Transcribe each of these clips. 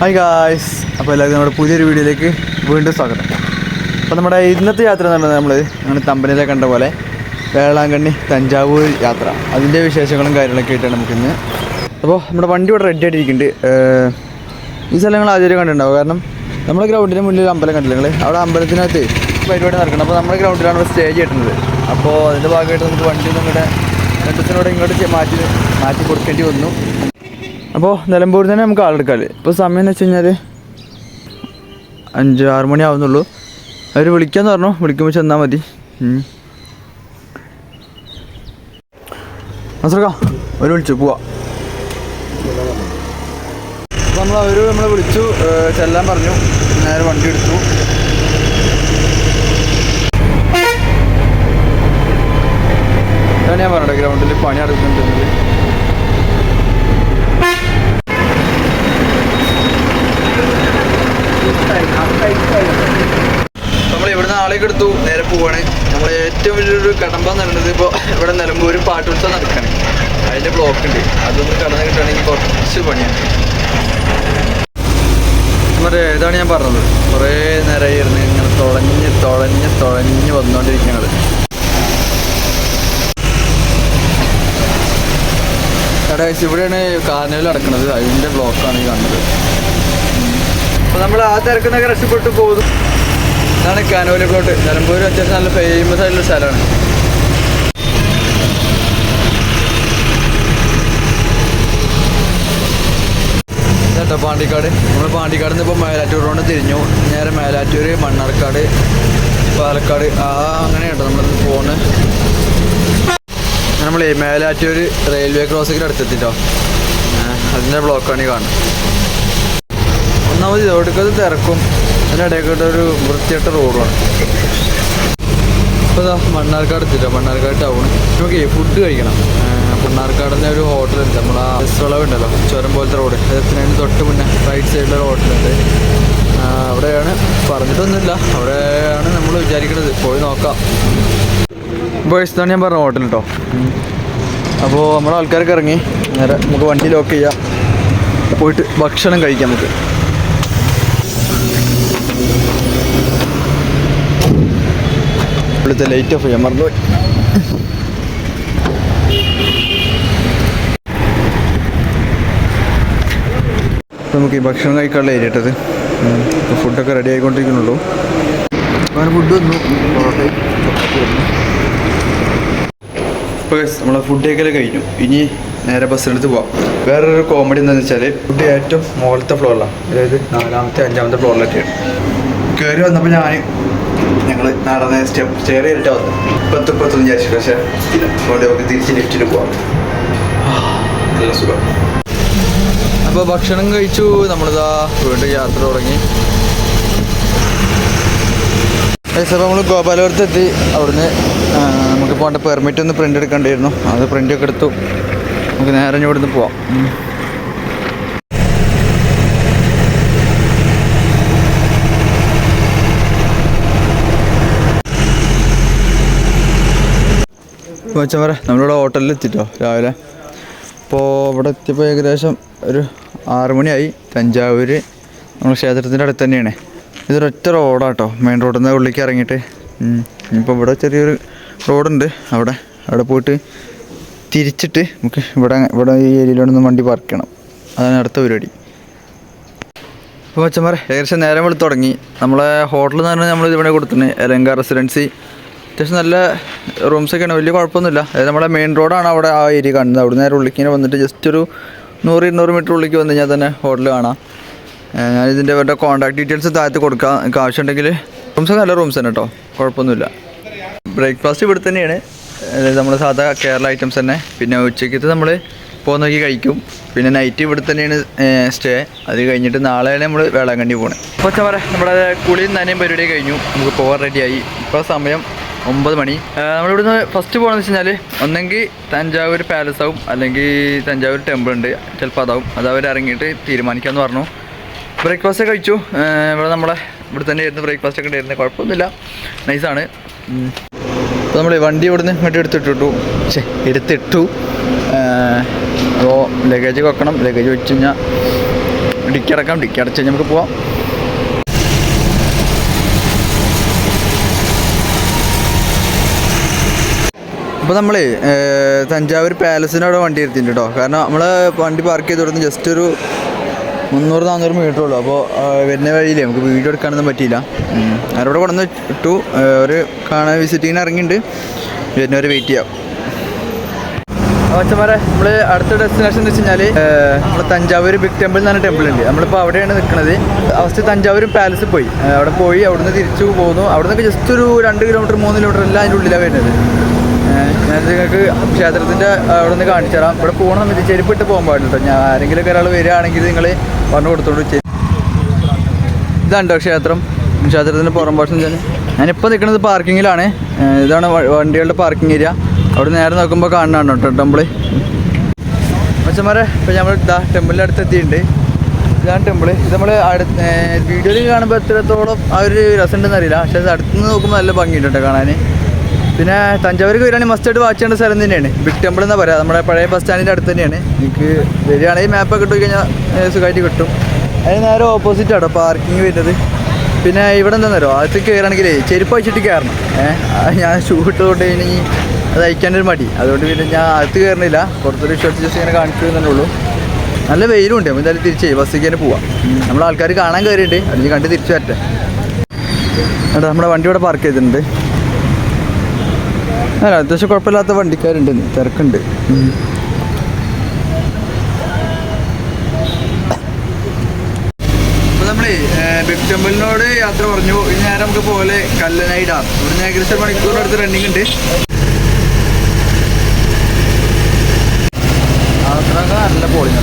Hi guys അപ്പോൾ എല്ലാവർക്കും നമ്മുടെ പുതിയൊരു വീഡിയോയിലേക്ക് വീണ്ടും സ്വാഗതം. അപ്പോൾ നമ്മുടെ ഇന്നത്തെ യാത്ര എന്ന് പറഞ്ഞാൽ നമ്മൾ അങ്ങനെ തമ്പനിയിലെ കണ്ട പോലെ വേളാങ്കണ്ണി തഞ്ചാവൂർ യാത്ര. അതിന്റെ വിശേഷങ്ങളും കാര്യങ്ങളൊക്കെ ആയിട്ടാണ് നമുക്കിന്ന് അപ്പോൾ നമ്മുടെ വണ്ടി ഇവിടെ റെഡി ആയിട്ടിരിക്കുന്നുണ്ട്. ഈ സ്ഥലങ്ങൾ ആദ്യം കണ്ടിട്ടുണ്ടാവും. കാരണം നമ്മുടെ ഗ്രൗണ്ടിന് മുന്നിൽ ഒരു അമ്പലം കണ്ടില്ല നിങ്ങൾ അവിടെ അമ്പലത്തിനകത്ത് പരിപാടി നടക്കുന്നത് അപ്പോൾ നമ്മുടെ ഗ്രൗണ്ടിലാണ് സ്റ്റേജ് കിട്ടുന്നത് അപ്പോൾ അതിന്റെ ഭാഗമായിട്ട് നമുക്ക് വണ്ടി നമ്മുടെ ഇവിടെ ഇങ്ങോട്ട് മാറ്റി മാറ്റി കൊടുക്കേണ്ടി വന്നു. അപ്പോൾ നിലമ്പൂരിൽ തന്നെ നമുക്ക് ആളെടുക്കാം ഇപ്പോൾ സമയം എന്ന് വെച്ച് കഴിഞ്ഞാൽ അഞ്ച് ആറ് മണി ആവുന്നുള്ളൂ. അവർ വിളിക്കാന്ന് പറഞ്ഞു. വിളിക്കുമ്പോൾ ചെന്നാൽ മതി. നസർക്ക അവർ വിളിച്ചു. പോവാ. അപ്പോൾ നമ്മൾ അവർ നമ്മളെ വിളിച്ചു. ചെല്ലാൻ പറഞ്ഞു. നേരെ വണ്ടി എടുത്തു. ഞാൻ പറഞ്ഞത്. ഗ്രൗണ്ടിൽ പണി നടക്കുന്നുണ്ടെങ്കിൽ ഇവിടുന്ന് എടുത്തു നേരെ പോവാണ്. നമ്മൾ ഏറ്റവും വലിയൊരു കടമ്പ നടന്നത് ഇപ്പോൾ ഇവിടെ നിലമ്പൂർ പാട്ടുത്സവം നടക്കാണ്. അതിന്റെ ബ്ലോക്ക് ഉണ്ട്. അതൊന്ന് കടന്നു കിട്ടുകയാണെങ്കിൽ കുറച്ച് പണിയാണ്. മറ്റേ ഇതാണ് ഞാൻ പറഞ്ഞത്. കുറേ നേരമായിരുന്നു ഇങ്ങനെ തുളഞ്ഞ് തുളഞ്ഞ് തുളഞ്ഞ് വന്നുകൊണ്ടിരിക്കുന്നത് ഇവിടെയാണ് കാർണിവൽ നടക്കുന്നത് അതിന്റെ ബ്ലോക്കാണ് ഈ കാണുന്നത്. അപ്പോൾ നമ്മൾ ആ തിരക്കുന്നൊക്കെ രക്ഷപ്പെട്ടു പോകുന്നു. ഇതാണ് കാനോലി പ്ലോട്ട് നിലമ്പൂർ അത്യാവശ്യം നല്ല ഫേമസ് ആയിട്ടുള്ള സ്ഥലമാണ്. കേട്ടോ പാണ്ടിക്കാട്. നമ്മൾ പാണ്ടിക്കാട് നിന്ന് ഇപ്പോൾ മേലാറ്റൂർ റോഡ് തിരിഞ്ഞു. നേരെ മേലാറ്റൂർ മണ്ണാർക്കാട് പാലക്കാട്. ആ അങ്ങനെയുണ്ട് നമ്മൾ പോകുന്നത് ഈ മേലാറ്റൂർ റെയിൽവേ ക്രോസിങ്ങിന്റെ അടുത്തെത്തിട്ടോ. അതിന്റെ ബ്ലോക്കാണ് ഈ കാണുന്നത്. ഒന്നാമത് ഇതോടുക്കത് തിരക്കും. അതിനിടയ്ക്കൂടെ ഒരു വൃത്തിയായിട്ട റോഡാണ്. ഇപ്പോൾ മണ്ണാർക്കാട് എത്തില്ല മണ്ണാർക്കാട് ടൗൺ നമുക്ക് ഫുഡ് കഴിക്കണം. മണ്ണാർക്കാട് മണ്ണാർക്കാടിന്റെ ഒരു ഹോട്ടലുണ്ട്. നമ്മൾ ആ ഉണ്ടല്ലോ ചുരം പോലത്തെ റോഡ്. അതിന് തൊട്ട് മുന്നേ റൈറ്റ് സൈഡിലൊരു ഹോട്ടലുണ്ട്. അവിടെയാണ്. പറഞ്ഞിട്ടൊന്നുമില്ല. അവിടെയാണ് നമ്മൾ വിചാരിക്കുന്നത് പോയി നോക്കാം. ബോയ്സ് ഇതാണ് ഞാൻ പറഞ്ഞ ഹോട്ടൽ കേട്ടോ അപ്പോൾ നമ്മുടെ ആൾക്കാരൊക്കെ ഇറങ്ങി. നേരെ നമുക്ക് വണ്ടി ലോക്ക് ചെയ്യാം. പോയിട്ട് ഭക്ഷണം കഴിക്കാം നമുക്ക്. ഇവിടുത്തെ ലൈറ്റ് ഓഫ് ചെയ്യാൻ മറന്നുപോയി. നമുക്ക് ഈ ഭക്ഷണം കഴിക്കാനുള്ള ഏരിയ ഇട്ടത്. ഫുഡൊക്കെ റെഡി ആയിക്കൊണ്ടിരിക്കുന്നുള്ളൂ. അങ്ങനെ ഫുഡ് വന്നു. പൊറോട്ടയും ഇപ്പോൾ നമ്മളെ ഫുഡ് കഴിക്കൽ കഴിഞ്ഞു. ഇനി നേരെ ബസ്സിനടുത്ത് പോവാം. വേറൊരു കോമഡി എന്താണെന്ന് വെച്ചാൽ ഫുഡ് ഏറ്റവും മുകളിലത്തെ ഫ്ലോറിലാണ് അതായത് നാലാമത്തെ അഞ്ചാമത്തെ ഫ്ലോറിലൊക്കെയാണ് കയറി വന്നപ്പോൾ ഞാൻ ഞങ്ങൾ നടന്ന സ്റ്റെപ്പ് സ്റ്റെയർ ചെയ്തിട്ടാണ് വന്നത് പത്ത് പത്തൊന്ന് വിചാരിച്ചു. പക്ഷേ അതുകൊണ്ട് നമുക്ക് തിരിച്ച് ലിഫ്റ്റിൽ പോവാം. നല്ല സുഖം. അപ്പോൾ ഭക്ഷണം കഴിച്ചു. നമ്മളിതാ വീണ്ടും യാത്ര തുടങ്ങി. അപ്പോൾ നമ്മൾ ഗോപാലപുരത്ത് എത്തി. അവിടുന്ന് നമുക്ക് പോകേണ്ട പെർമിറ്റ് ഒന്ന് പ്രിന്റ് എടുക്കേണ്ടിയിരുന്നു അത് പ്രിന്റ് ഒക്കെ എടുത്തു. നമുക്ക് നേരെ ഇവിടുന്ന് പോവാം. വെച്ചാൽ നമ്മളിവിടെ ഹോട്ടലിൽ എത്തിട്ടോ രാവിലെ. അപ്പോൾ ഇവിടെ എത്തിയപ്പോൾ ഏകദേശം ഒരു ആറു മണിയായി. തഞ്ചാവൂർ നമ്മൾ ക്ഷേത്രത്തിന്റെ അടുത്ത് തന്നെയാണ്. ഇതൊരൊറ്റ റോഡാട്ടോ മെയിൻ റോഡിൽ നിന്ന് ഉള്ളിലേക്ക് ഇറങ്ങിയിട്ട് ഇപ്പോൾ ഇവിടെ ചെറിയൊരു റോഡുണ്ട്. അവിടെ അവിടെ പോയിട്ട് തിരിച്ചിട്ട് നമുക്ക് ഇവിടെ ഇവിടെ ഈ ഏരിയയിലൊന്ന് വണ്ടി പാർക്ക് ചെയ്യണം. അതാണ് അടുത്ത പരിപാടി. അപ്പോൾ അച്ഛന്മാരെ ഏകദേശം നേരം വെളുത്ത് തുടങ്ങി. നമ്മളെ ഹോട്ടലിൽ നിന്ന് പറഞ്ഞാൽ നമ്മൾ ഇതിവിടെ കൊടുത്തിട്ടുണ്ട് എലങ്ക റെസിഡൻസി അത്യാവശ്യം നല്ല റൂംസൊക്കെയാണ് വലിയ കുഴപ്പമൊന്നുമില്ല. അതായത് നമ്മുടെ മെയിൻ റോഡാണ് അവിടെ ആ ഏരിയ കാണുന്നത്. അവിടെ നേരെ ഉള്ളിക്കിങ്ങനെ വന്നിട്ട് ജസ്റ്റ് ഒരു നൂറ് ഇരുന്നൂറ് മീറ്റർ ഉള്ളിലേക്ക് വന്നു കഴിഞ്ഞാൽ തന്നെ ഹോട്ടൽ കാണാം. ഞാൻ ഇതിന്റെ അവരുടെ കോൺടാക്ട് ഡീറ്റെയിൽസ് താഴത്ത് കൊടുക്കാം. നിങ്ങൾക്ക് ആവശ്യമുണ്ടെങ്കിൽ റൂംസ് നല്ല റൂംസ് തന്നെ കേട്ടോ കുഴപ്പമൊന്നുമില്ല. ബ്രേക്ക്ഫാസ്റ്റ് ഇവിടെ തന്നെയാണ്. അതായത് നമ്മൾ സാധാ കേരള ഐറ്റംസ് തന്നെ. പിന്നെ ഉച്ചയ്ക്കത്തെ നമ്മൾ പോകുന്ന നോക്കി കഴിക്കും. പിന്നെ നൈറ്റ് ഇവിടെ തന്നെയാണ് സ്റ്റേ അത് കഴിഞ്ഞിട്ട് നാളെയാണ് നമ്മൾ വേളാങ്കണ്ണി പോകണത് അപ്പോൾ ചവറ നമ്മുടെ കുളിയും നനയും പരിപാടി കഴിഞ്ഞു. നമുക്ക് പോകാൻ റെഡിയായി ഇപ്പോൾ സമയം ഒമ്പത് മണി. നമ്മൾ നമ്മളിവിടുന്ന് ഫസ്റ്റ് പോകണമെന്ന് വെച്ച് കഴിഞ്ഞാൽ ഒന്നെങ്കിൽ തഞ്ചാവൂർ പാലസ് ആവും അല്ലെങ്കിൽ തഞ്ചാവൂർ ടെമ്പിൾ ഉണ്ട്. ചിലപ്പോൾ അതാവും. അത് അവർ ഇറങ്ങിയിട്ട് തീരുമാനിക്കാമെന്ന് പറഞ്ഞു. ബ്രേക്ക്ഫാസ്റ്റ് കഴിച്ചു. ഇവിടെ നമ്മളെ ഇവിടെ തന്നെ ആയിരുന്നു ബ്രേക്ക്ഫാസ്റ്റ് ഒക്കെ ഉണ്ടായിരുന്നത് കുഴപ്പമൊന്നുമില്ല. നൈസാണ് അപ്പോൾ നമ്മൾ വണ്ടി ഇവിടുന്ന് ഇങ്ങോട്ട് എടുത്തിട്ടിട്ടു. പക്ഷേ എടുത്തിട്ടു. അപ്പോൾ ലഗേജ് വെക്കണം. ലഗേജ് വെച്ച് കഴിഞ്ഞാൽ ഡിക്കി അടക്കാം. ഡിക്കി അടച്ച് കഴിഞ്ഞാൽ നമുക്ക് പോവാം. അപ്പോൾ നമ്മൾ തഞ്ചാവൂർ പാലസിന്റെ അവിടെ വണ്ടി എടുത്തിട്ടുണ്ട് കേട്ടോ കാരണം നമ്മൾ വണ്ടി പാർക്ക് ചെയ്ത് കൊടുത്ത് ജസ്റ്റ് ഒരു മുന്നൂറ് നാന്നൂറ് മീറ്റർ ഉള്ളൂ. അപ്പോൾ വരുന്ന വഴിയിലേ നമുക്ക് വീഡിയോ എടുക്കാനൊന്നും പറ്റിയില്ല. അവരോട് കൊണ്ടുവന്ന് ഇട്ടു. ഒരു കാണാൻ വിസിറ്റിങ്ങിന് ഇറങ്ങിയിട്ടുണ്ട്. വരുന്നവർ വെയിറ്റ് ചെയ്യാം. അച്ഛന്മാരെ നമ്മൾ അടുത്ത ഡെസ്റ്റിനേഷൻ എന്ന് വെച്ച് കഴിഞ്ഞാൽ നമ്മൾ തഞ്ചാവൂർ ബിഗ് ടെമ്പിൾ എന്ന് പറഞ്ഞ ടെമ്പിൾ ഉണ്ട്. നമ്മളിപ്പോൾ അവിടെയാണ് നിൽക്കുന്നത് ഫസ്റ്റ് തഞ്ചാവൂർ പാലസ് പോയി. അവിടെ പോയി അവിടുന്ന് തിരിച്ചു പോന്നു അവിടെ നിന്നൊക്കെ ജസ്റ്റ് ഒരു രണ്ട് കിലോമീറ്റർ മൂന്ന് കിലോമീറ്റർ എല്ലാം അതിന്റെ ഉള്ളിലാണ് വരുന്നത്. ഞാൻ നിങ്ങൾക്ക് ക്ഷേത്രത്തിന്റെ അവിടെ നിന്ന് കാണിച്ചു തരാം. ഇവിടെ പോകണ സമയത്ത് ചെരുപ്പിട്ട് പോകാൻ പാടില്ല കേട്ടോ. ഞാൻ ആരെങ്കിലുമൊക്കെ ഒരാൾ വരികയാണെങ്കിൽ നിങ്ങൾ പറഞ്ഞു കൊടുത്തോളൂ ഇതാണ്ടോ ക്ഷേത്രം? ക്ഷേത്രത്തിന്റെ പുറം ഭാഷം ഞാനിപ്പോൾ നിൽക്കുന്നത് പാർക്കിങ്ങിലാണ് ഇതാണ് വണ്ടികളുടെ പാർക്കിംഗ് ഏരിയ അവിടെ നേരെ നോക്കുമ്പോൾ കാണുന്നതാണ് കേട്ടോ ടെമ്പിൾ. മച്ചന്മാരെ ഇപ്പോൾ നമ്മൾ ഇതാ ടെമ്പിളിന്റെ അടുത്ത് എത്തിയിട്ടുണ്ട്. ഇതാണ് ടെമ്പിൾ. ഇത് നമ്മൾ അടുത്ത് വീഡിയോയിൽ കാണുമ്പോൾ എത്രത്തോളം ആ ഒരു രസമുണ്ടെന്ന് അറിയില്ല. പക്ഷേ അത് അടുത്തുനിന്ന് നോക്കുമ്പോൾ നല്ല ഭംഗിയുണ്ട് കേട്ടോ കാണാൻ പിന്നെ തഞ്ചാവൂർക്ക് വരികയാണെങ്കിൽ മസ്റ്റായിട്ട് വാച്ച് ചെയ്യേണ്ട സ്ഥലം തന്നെയാണ്. ബിഗ് ടെമ്പിൾ എന്നാ പറയാ. നമ്മുടെ പഴയ ബസ് സ്റ്റാൻഡിന്റെ അടുത്ത് തന്നെയാണ്. നിങ്ങൾക്ക് വരികയാണെങ്കിൽ മാപ്പൊക്കെ ഇട്ട് കഴിഞ്ഞാൽ സുഖമായിട്ട് കിട്ടും. അതിന് നേരെ ഓപ്പോസിറ്റ് ആട്ടോ പാർക്കിംഗ് വരുന്നത്. പിന്നെ ഇവിടെ എന്താണെന്നറിയോ അത് കയറണമെങ്കിൽ ചെരുപ്പ് വെച്ചിട്ട് കയറണം. ഏഹ് ഞാൻ ഷൂ ഇട്ടുകൊണ്ട് ഇനി അത് അയക്കാനൊരു മടി. അതുകൊണ്ട് പിന്നെ ഞാൻ അകത്ത് കയറണില്ല. പുറത്തൊരു ഷർട്ട് ജസ്റ്റ് ഇങ്ങനെ കാണിക്കുന്നതേ ഉള്ളൂ. നല്ല വെയിലുണ്ട് അപ്പോൾ എന്തായാലും തിരിച്ച് ബസ്സിലേക്ക് തന്നെ പോവാം. നമ്മൾ ആൾക്കാർ കാണാൻ കയറിയിട്ടുണ്ട്. അതിന് കണ്ട് തിരിച്ചു വരട്ടെ. എടാ നമ്മുടെ വണ്ടി ഇവിടെ പാർക്ക് ചെയ്തിട്ടുണ്ട്. അല്ല അത്യാവശ്യം കുഴപ്പമില്ലാത്ത വണ്ടിക്കാരുണ്ട്. തിരക്കുണ്ട്. ടെമ്പിളിനോട് യാത്ര പറഞ്ഞു. ഇനി നേരം നമുക്ക് പോലെ കല്ലനായി ഡാം ഇവിടുന്ന് ഏകദേശം മണിക്കൂറിനടുത്ത് റണ്ണിങ് ഉണ്ട്. യാത്രയൊക്കെ നല്ല പോളിങ്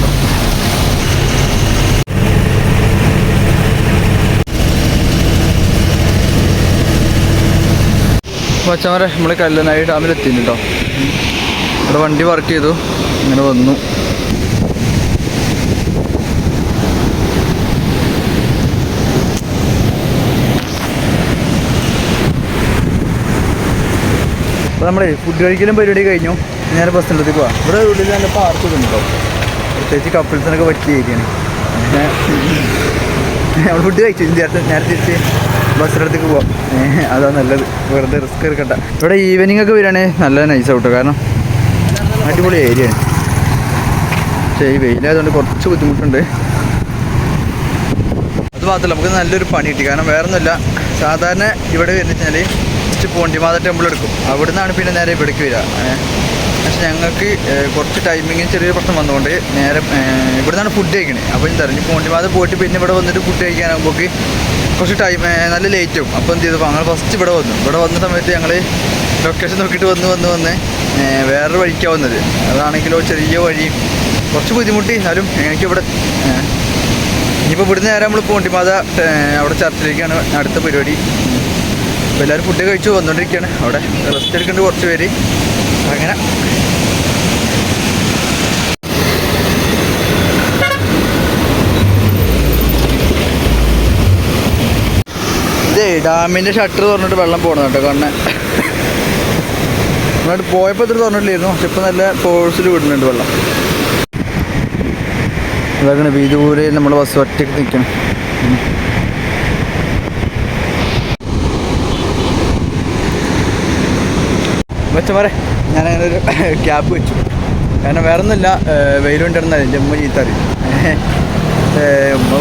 മച്ചമാരെ നമ്മൾ കല്ലനായി ഡാമിൽ എത്തിയിട്ടുണ്ട് കേട്ടോ ഇവിടെ വണ്ടി വർക്ക് ചെയ്തു. ഇങ്ങനെ വന്നു. അപ്പോൾ നമ്മളെ ഫുഡ് കഴിക്കലും പരിപാടി കഴിഞ്ഞു. നേരെ ബസ് സ്റ്റാൻഡിലേക്ക് പോവാം. ഇവിടെ ഉള്ളിൽ നല്ല പാർക്ക് ഉണ്ട് പ്രത്യേകിച്ച് കപ്പിൾസിനൊക്കെ പറ്റിയ ഏരിയയാണ് നമ്മൾ ഫുഡ് കഴിച്ചു. നേരത്തെ നേരെ തിരിച്ച് ബസ്സിന്റെ അടുത്തേക്ക് പോവാം. അതാ നല്ലത്. വെറുതെ റിസ്ക് എടുക്കണ്ട. ഇവിടെ ഈവനിങ് ഒക്കെ വരികയാണെങ്കിൽ നല്ല നൈസ് ആവട്ടോ കാരണം അടിപൊളി ഏരിയയാണ് പക്ഷേ ഈ വെയിലായതുകൊണ്ട് കുറച്ച് ബുദ്ധിമുട്ടുണ്ട്. അത് മാത്രമല്ല നമുക്ക് നല്ലൊരു പണി കിട്ടി. കാരണം വേറെ ഒന്നുമില്ല സാധാരണ ഇവിടെ വരുന്ന വെച്ചാൽ ജസ്റ്റ് പോണ്ടിമാത ടെമ്പിൾ എടുക്കും. അവിടെ നിന്നാണ് പിന്നെ നേരെ ഇവിടേക്ക് വരിക. പക്ഷെ ഞങ്ങൾക്ക് കുറച്ച് ടൈമിങ്ങിന് ചെറിയൊരു പ്രശ്നം വന്നുകൊണ്ട് നേരെ ഇവിടെ നിന്നാണ് ഫുഡ് കഴിക്കണത് അപ്പോൾ എന്താ പറയുക പോണ്ടിമാത പോയിട്ട് പിന്നെ ഇവിടെ വന്നിട്ട് ഫുഡ് കഴിക്കാനാകുമ്പോൾ കുറച്ച് ടൈം നല്ല ലേറ്റ് ആവും. അപ്പോൾ എന്ത് ചെയ്തു? ഞങ്ങൾ ഫസ്റ്റ് ഇവിടെ വന്നു. ഇവിടെ വന്ന സമയത്ത് ഞങ്ങൾ ലൊക്കേഷൻ നോക്കിയിട്ട് വന്ന് വന്ന് വന്ന് വേറൊരു വഴിക്കാണ് വന്നത്. അതാണെങ്കിലോ ചെറിയ വഴി. കുറച്ച് ബുദ്ധിമുട്ടി. എന്നാലും എനിക്ക് ഇവിടെ ഏഹ്, ഇനിയിപ്പോൾ ഇവിടുന്ന് നേരെ നമ്മൾ പോണ്ടിമാത അവിടെ ചർച്ചിലേക്കാണ് അടുത്ത പരിപാടി. അപ്പോൾ എല്ലാവരും ഫുഡ് കഴിച്ചു വന്നുകൊണ്ടിരിക്കുകയാണ് അവിടെ റെസ്റ്റ് എടുക്കേണ്ട കുറച്ച് പേര്. അങ്ങനെ. ഡാമിന്റെ ഷട്ടർ തുറന്നിട്ട് വെള്ളം പോകണം കേട്ടോ കണ്ണെ. നമ്മളായിട്ട് പോയപ്പോൾ ഇത്ര തുറന്നിട്ടില്ലായിരുന്നു. പക്ഷെ ഇപ്പൊ നല്ല ഫോഴ്സിൽ വിടുന്നുണ്ട് വെള്ളം. ഇതാക്കണ വീതൂരെ നമ്മൾ ബസ് ഒറ്റയ്ക്ക് നിൽക്കണം വെച്ചമാരെ ഞാനങ്ങനെ ഒരു ക്യാബ് വെച്ചു. കാരണം വേറെ ഒന്നുമില്ല വെയിലുണ്ടായിരുന്ന എന്റെ ഉമ്മ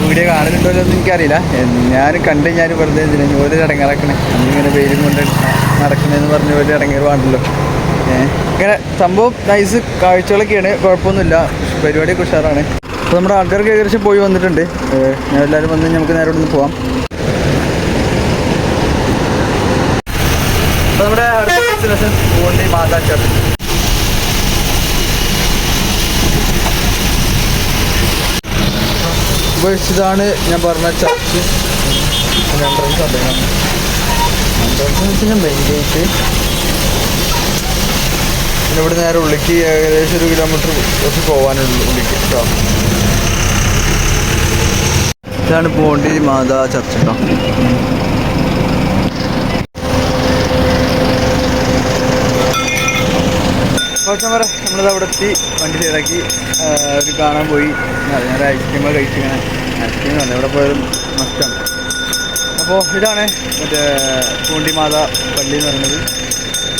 വീഡിയോ കാണുന്നുണ്ടോ എന്ന് എനിക്കറിയില്ല ഞാൻ കണ്ട് ഞാൻ വെറുതെ എന്തിനാ ഒരു ഇടങ്ങാറാക്കണേ അങ്ങനെ വെയിലും കൊണ്ട് നടക്കണേന്ന് പറഞ്ഞ ഒരു ഇടങ്ങേറ് വേണ്ടല്ലോ. ഇങ്ങനെ സംഭവം നൈസ് കാഴ്ചകളൊക്കെയാണ്. കുഴപ്പമൊന്നുമില്ല. പരിപാടിയൊക്കെ ഉഷാറാണ്. അപ്പോൾ നമ്മുടെ ആൾക്കാർക്ക് ഏകദേശം പോയി വന്നിട്ടുണ്ട്. ഞാൻ എല്ലാവരും വന്ന് നമുക്ക് നേരെ ഇവിടെ നിന്ന് പോവാം. അപ്പോൾ നമ്മുടെ അടുത്ത ഡെസ്റ്റിനേഷൻ പോകേണ്ടി മാതാ ചർച്ച് അപ്പോൾ ഇതാണ് ഞാൻ പറഞ്ഞ ചർച്ച്. എൻട്രൻസ് അദ്ദേഹം എൻട്രൻസ് എന്ന് വെച്ചാൽ മെയിൻ ഗേറ്റ് പിന്നെ ഇവിടെ നേരെ ഉള്ളിക്ക് ഏകദേശം ഒരു കിലോമീറ്റർ കുറച്ച് പോകാനുള്ള ഉള്ളിക്ക്. കേട്ടോ ഇതാണ് പോണ്ടി മാതാ ചർച്ച് കേട്ടോ കുറച്ച് വരെ നമ്മളിത് അവിടെ എത്തി. വണ്ടി സൈഡാക്കി ഒരു കാണാൻ പോയി. ഞാൻ ഐസ്ക്രീമൊക്കെ കഴിച്ചിങ്ങനെ ഐസ്ക്രീം വന്നു എവിടെ പോയാലും മസ്റ്റാണ് അപ്പോൾ ഇതാണ് മറ്റേ പൂണ്ടിമാത പള്ളി എന്ന് പറയുന്നത്.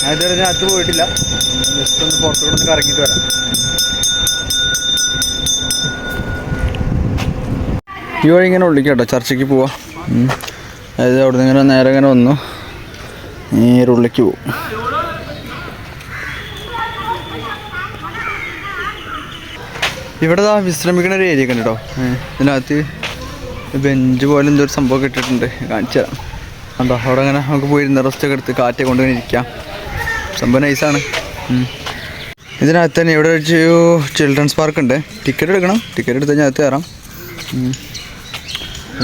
ഞാൻ ഇതുവരെ ഞാൻ അത് പോയിട്ടില്ല. ജസ്റ്റ് ഒന്ന് പുറത്തുകൂടെ ഒന്ന് കറങ്ങിയിട്ട് വരാം. ഈ വഴി ഇങ്ങനെ ഉള്ളിക്ക് കേട്ടോ ചർച്ചയ്ക്ക് പോവാം. അതായത് അവിടെ നിന്ന് ഇങ്ങനെ നേരെ ഇങ്ങനെ വന്നു. നേരെ ഉള്ളിക്ക് പോകും ഇവിടെ ദാ വിശ്രമിക്കുന്ന ഒരു ഏരിയ കണ്ടോ ഇതിനകത്ത് ബെഞ്ച് പോലെ എന്തോ ഒരു സംഭവം കിട്ടിയിട്ടുണ്ട് കാണിച്ചു തരാം. കണ്ടോ അവിടെ അങ്ങനെ നമുക്ക് പോയിരുന്ന റെസ്റ്റ് ഒക്കെ എടുത്ത് കാറ്റ് കൊണ്ടുവന്ന് ഇരിക്കാം. സംഭവം നൈസാണ് ഇതിനകത്ത് തന്നെ ഇവിടെ ഒരു ചിൽഡ്രൻസ് പാർക്ക് ഉണ്ട്. ടിക്കറ്റ് എടുക്കണം. ടിക്കറ്റ് എടുത്ത് കഴിഞ്ഞാൽ അകത്ത് കയറാം.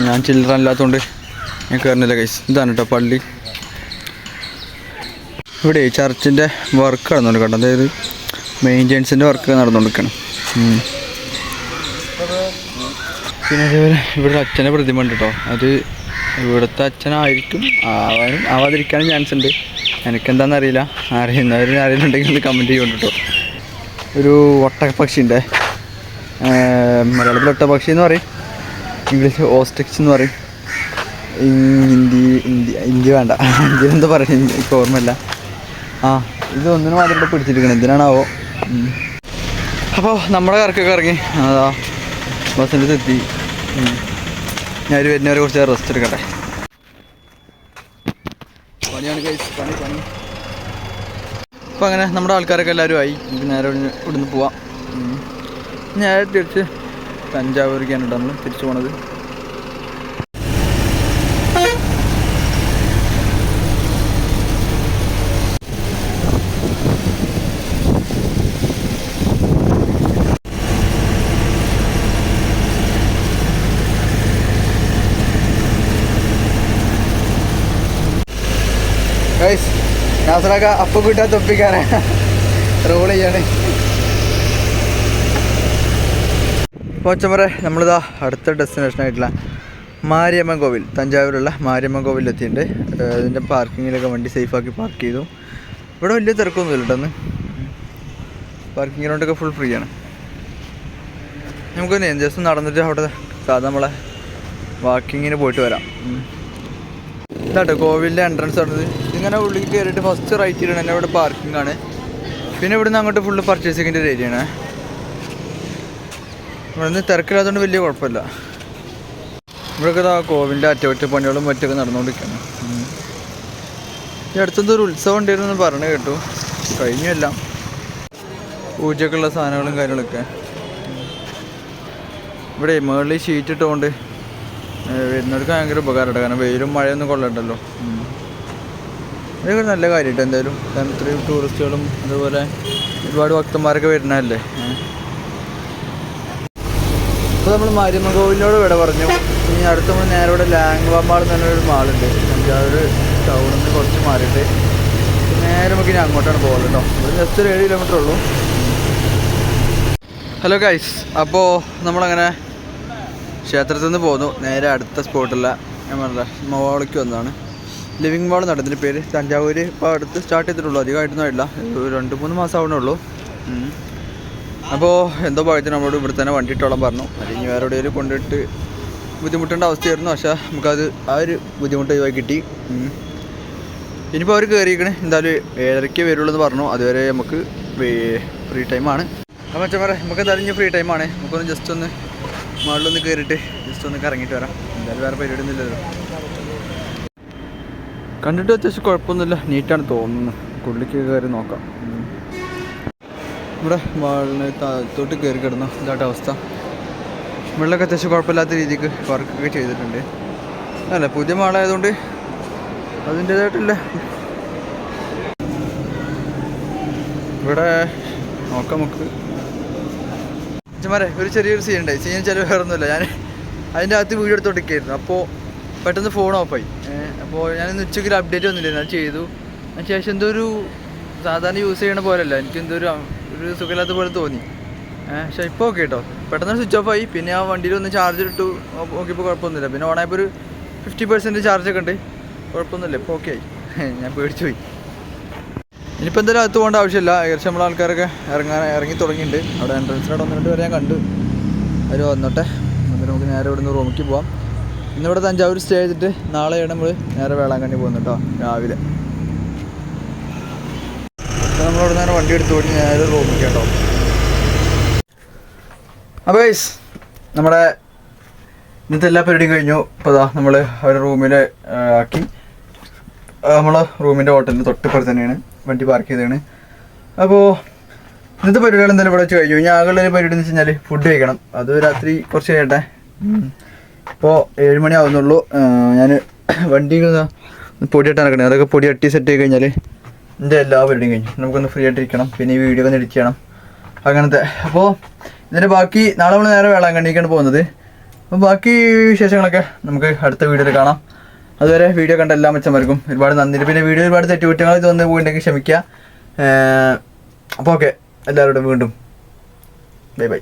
ഞാൻ ചിൽഡ്രൻ അല്ലാത്തതുകൊണ്ട് ഞാൻ കയറുന്നില്ല കൈസ് ഇതാണ് കേട്ടോ പള്ളി. ഇവിടെ ചർച്ചിന്റെ വർക്ക് നടന്നുകൊണ്ട് കേട്ടോ അതായത് മെയിന്റെനൻസിന്റെ വർക്ക് നടന്നുകൊണ്ടിരിക്കണം. പിന്നെ അതേപോലെ ഇവിടെ അച്ഛന്റെ പ്രതിമ ഉണ്ട് കേട്ടോ അത് ഇവിടുത്തെ അച്ഛനായിരിക്കും ആവാനും ആവാതിരിക്കാനും ചാൻസ് ഉണ്ട്. എനിക്കെന്താണെന്ന് അറിയില്ല. അറിയുന്നവർ അറിയുന്നുണ്ടെങ്കിൽ കമന്റ് ചെയ്യുന്നുണ്ട് കേട്ടോ ഒരു ഒട്ടകപ്പക്ഷിന്റെ മലയാളത്തിൽ ഒട്ടകപ്പക്ഷി എന്ന് പറയും. ഇംഗ്ലീഷ് ഓസ്ട്രിക്സ് എന്ന് പറയും. ഹിന്ദി ഹിന്ദി ഹിന്ദി വേണ്ട. ഹിന്ദിയിൽ എന്താ പറയുക എനിക്ക് ഓർമ്മയില്ല. ആ ഇത് ഒന്നിനും മാത്രം പിടിച്ചിരിക്കണം. എന്തിനാണാവോ? അപ്പോൾ നമ്മുടെ കറക്കൊക്കെ ഇറങ്ങി. അതാ. ബസ്സിന്റെ എത്തി ഞാൻ ഒരു വരുന്നവരെ കുറച്ച് റെസ്റ്റ് എടുക്കട്ടെ. പണിയാണ് കഴിച്ച് പണി പണി. അപ്പോൾ അങ്ങനെ നമ്മുടെ ആൾക്കാരൊക്കെ എല്ലാവരും ആയി. നമുക്ക് നേരെ ഇവിടുന്ന് പോവാം. ഞാൻ തിരിച്ച് തഞ്ചാവൂരിക്കാണ് തിരിച്ചു പോണത്. ഗൈസ് നാസറാക്ക അപ്പ കിട്ടാൻ തൊപ്പിക്കാനാ റോൾ ചെയ്യാണ്. പോച്ചമറെ നമ്മളിതാ അടുത്ത ഡെസ്റ്റിനേഷൻ ആയിട്ടുള്ള മാരിയമ്മൻ കോവിൽ തഞ്ചാവൂരുള്ള മാരിയമ്മൻ കോവിൽ എത്തിയിട്ടുണ്ട്. അതിന്റെ പാർക്കിങ്ങിലൊക്കെ വണ്ടി സേഫാക്കി പാർക്ക് ചെയ്തു. ഇവിടെ വലിയ തിരക്കൊന്നുമില്ല കേട്ടോ പാർക്കിംഗ് ഗ്രൗണ്ടൊക്കെ ഫുൾ ഫ്രീ ആണ്. നമുക്കൊന്ന് ജസ്റ്റ് നടന്നിട്ട് അവിടെ സാധാ നമ്മളെ വാക്കിങ്ങിന് പോയിട്ട് വരാം. ഇതാട്ടോ കോവിലിന്റെ എൻട്രൻസ് ആണത് ഇതിങ്ങനെ ഉള്ളിൽ കയറിയിട്ട് ഫസ്റ്റ് റൈറ്റ് ഇടണം എന്റെ ഇവിടെ പാർക്കിംഗ് ആണ്. പിന്നെ ഇവിടുന്ന് അങ്ങോട്ട് ഫുള്ള് പർച്ചേസിങ്ങിന്റെ ഒരു ഏരിയ ആണ്. ഇവിടുന്ന് തിരക്കില്ലാത്തതുകൊണ്ട് വലിയ കുഴപ്പമില്ല. ഇവിടെയൊക്കെ ഇതാ കോവിന്റെ അറ്റകുറ്റപ്പണികളും മറ്റൊക്കെ നടന്നുകൊണ്ടിരിക്കുകയാണ്. ഈ അടുത്തൊരു ഒരു ഉത്സവം ഉണ്ടായിരുന്നു പറഞ്ഞു കേട്ടു. കഴിഞ്ഞു എല്ലാം പൂജക്കുള്ള സാധനങ്ങളും കാര്യങ്ങളൊക്കെ. ഇവിടെ മുകളിൽ ഷീറ്റ് ഇട്ടുകൊണ്ട് വരുന്നവർക്ക് ഭയങ്കര ഉപകാരമുണ്ട് കാരണം വെയിലും മഴയൊന്നും കൊള്ളണ്ടല്ലോ. ഇതൊക്കെ നല്ല കാര്യമായിട്ട് എന്തായാലും കാരണം ഇത്രയും ടൂറിസ്റ്റുകളും അതുപോലെ ഒരുപാട് ഭക്തന്മാരൊക്കെ വരുന്നതല്ലേ? ഇപ്പോൾ നമ്മൾ മാരിയമ്മ കോവിലിനോട് ഇവിടെ പറഞ്ഞു. ഇനി അടുത്ത നമ്മൾ നേരെ ഇവിടെ ലാംഗ്വാ മാൾ എന്ന് പറഞ്ഞൊരു മാളുണ്ട്. തഞ്ചാവൂർ ടൗണിൽ നിന്ന് കുറച്ച് മാറിയിട്ട് നേരെ നമുക്ക് ഇനി അങ്ങോട്ടാണ് പോകുന്നത് കേട്ടോ ഇവിടെ ജസ്റ്റ് ഒരു ഏഴ് കിലോമീറ്റർ ഉള്ളൂ. ഹലോ ഗൈസ് അപ്പോൾ നമ്മളങ്ങനെ ക്ഷേത്രത്തിൽ നിന്ന് പോന്നു. നേരെ അടുത്ത സ്പോട്ടുള്ള ഞാൻ പറഞ്ഞ മോളിക്ക് വന്നതാണ്. ലിവിങ് മോൾ നടത്തിന്റെ പേര്. തഞ്ചാവൂർ ഇപ്പോൾ അടുത്ത് സ്റ്റാർട്ട് ചെയ്തിട്ടുള്ളൂ. അധികമായിട്ടൊന്നും ആയിട്ടില്ല. രണ്ട് മൂന്ന് മാസം ആവണേ ഉള്ളൂ. അപ്പോൾ എന്തോ ഭാഗ്യത്തിന് നമ്മളോട് ഇവിടെ തന്നെ വണ്ടി ഇട്ടോളം പറഞ്ഞു. അല്ലെങ്കിൽ വേറെ എവിടെയെങ്കിലും കൊണ്ടിട്ട് ബുദ്ധിമുട്ടേണ്ട അവസ്ഥയായിരുന്നു. പക്ഷേ നമുക്കത് ആ ഒരു ബുദ്ധിമുട്ട് ഒഴിവാക്കി കിട്ടി. ഇനിയിപ്പോൾ അവർ കയറിയിരിക്കണേ എന്തായാലും ഏഴരയ്ക്ക് വരുള്ളൂ എന്ന് പറഞ്ഞു. അതുവരെ നമുക്ക് ഫ്രീ ടൈമാണ് അപ്പോൾ അച്ഛന്മാരെ നമുക്ക് എന്തായാലും ഫ്രീ ടൈമാണ് നമുക്കൊന്ന് ജസ്റ്റ് ഒന്ന് മുകളിലൊന്ന് കയറിയിട്ട് ജസ്റ്റ് ഒന്ന് കറങ്ങിയിട്ട് വരാം. എന്തായാലും വേറെ പരിപാടി ഒന്നും ഇല്ലല്ലോ. കണ്ടിട്ട് അത്യാവശ്യം കുഴപ്പമൊന്നുമില്ല. നീറ്റാണ് തോന്നുന്നത് ഉള്ളിലേക്ക് കയറി നോക്കാം. ഇവിടെ വാളിന് താഴത്തോട്ട് കയറി കിടന്ന. ഇതാട്ട അവസ്ഥ. വെള്ളമൊക്കെ അത്യാവശ്യം കുഴപ്പമില്ലാത്ത രീതിക്ക് വർക്കൊക്കെ ചെയ്തിട്ടുണ്ട്. അല്ല പുതിയ മാളായതുകൊണ്ട് അതിന്റേതായിട്ടില്ല ഇവിടെ നോക്കാം നമുക്ക്. അച്ഛന്മാരെ ഒരു ചെറിയൊരു സീൻ ഉണ്ടായി. സീൻ ചില വേറെ ഒന്നുമില്ല ഞാൻ അതിന്റെ അകത്ത് വീഡിയോ എടുത്തോണ്ടിരിക്കുകയായിരുന്നു. അപ്പോൾ പെട്ടെന്ന് ഫോൺ ഓഫായി അപ്പോൾ ഞാൻ ഇന്ന് ഉച്ചയ്ക്ക് ഒരു അപ്ഡേറ്റ് വന്നില്ല ഞാൻ ചെയ്തു. അതിന് ശേഷം എന്തോ ഒരു സാധാരണ യൂസ് ചെയ്യണ പോലെയല്ല. എനിക്ക് എന്തോ ഒരു ഒരു സുഖമില്ലാത്ത പോലെ തോന്നി. പക്ഷേ ഇപ്പോൾ ഓക്കെ കേട്ടോ പെട്ടെന്ന് സ്വിച്ച് ഓഫ് ആയി. പിന്നെ ആ വണ്ടിയിൽ ഒന്ന് ചാർജർ ഇട്ടു. നോക്കിയപ്പോൾ കുഴപ്പമൊന്നുമില്ല. പിന്നെ ഓണായപ്പോൾ ഒരു ഫിഫ്റ്റി പെർസെന്റ് ചാർജൊക്കെ ഉണ്ട്. കുഴപ്പമൊന്നുമില്ല. ഇപ്പോൾ ഓക്കെ ആയി. ഞാൻ പേടിച്ചു പോയി. ഇനിയിപ്പോൾ എന്തായാലും അകത്ത് പോകേണ്ട ആവശ്യമില്ല. ഏകദേശം നമ്മളെ ആൾക്കാരൊക്കെ ഇറങ്ങാൻ ഇറങ്ങി തുടങ്ങിയിട്ടുണ്ട്. അവിടെ എൻട്രൻസിനോട് ഒന്ന് രണ്ട് വരെ ഞാൻ കണ്ടു. അവർ വന്നോട്ടെ. എന്നിട്ട് നമുക്ക് നേരെ ഇവിടുന്ന് റൂമിലേക്ക് പോവാം. ഇന്നിവിടെ തഞ്ചാവൂർ സ്റ്റേ ചെയ്തിട്ട് നാളെയാണ് നമ്മൾ നേരെ വേളാങ്കണ്ണി പോകുന്നത് കേട്ടോ രാവിലെ. അപ്പോൾ നമ്മളിവിടെ നേരെ വണ്ടി എടുത്ത് പോയി നേരെ റൂമിൽ കേട്ടോ. അപ്പോൾ നമ്മുടെ ഇന്നത്തെ എല്ലാ പരിപാടിയും കഴിഞ്ഞു. ഇപ്പോൾ ഇതാ നമ്മൾ അവരുടെ റൂമിൽ ആക്കി. നമ്മൾ റൂമിന്റെ ഹോട്ടലിന്റെ തൊട്ടിപ്പുറത്ത് തന്നെയാണ്. വണ്ടി പാർക്ക് ചെയ്തതാണ് അപ്പോൾ ഇന്നത്തെ പരിപാടികൾ എന്തായാലും ഇവിടെ വെച്ച് കഴിഞ്ഞു. ഇനി ആകെയുള്ള പരിപാടി എന്ന് വെച്ച് കഴിഞ്ഞാൽ ഫുഡ് കഴിക്കണം. അത് രാത്രി കുറച്ച് കഴിയട്ടെ. ഇപ്പോൾ ഏഴ് മണി ആവുന്നുള്ളൂ. ഞാൻ വണ്ടിയിൽ പൊടി ഇട്ടാൻ നടക്കണേ. അതൊക്കെ പൊടി അട്ടി സെറ്റ് ചെയ്ത് കഴിഞ്ഞാൽ എന്റെ എല്ലാ പരിപാടിയും കഴിഞ്ഞു. നമുക്കൊന്ന് ഫ്രീ ആയിട്ടിരിക്കണം പിന്നെ ഈ വീഡിയോ ഒന്ന് എഡിറ്റ് ചെയ്യണം. അങ്ങനത്തെ. അപ്പോൾ ഇതിന്റെ ബാക്കി നാളെ നമ്മൾ നേരെ വേളാങ്കണ്ണിക്കാണ് പോകുന്നത്. അപ്പോൾ ബാക്കി വിശേഷങ്ങളൊക്കെ നമുക്ക് അടുത്ത വീഡിയോയിൽ കാണാം. അതുവരെ വീഡിയോ കണ്ട എല്ലാ മച്ചന്മാർക്കും ഒരുപാട് നന്ദി പിന്നെ വീഡിയോ ഒരുപാട് തെറ്റുകുറ്റങ്ങൾ വന്ന് പോയിട്ടുണ്ടെങ്കിൽ ക്ഷമിക്കുക. അപ്പോൾ ഓക്കെ. എല്ലാവരോടും വീണ്ടും ബൈ ബൈ.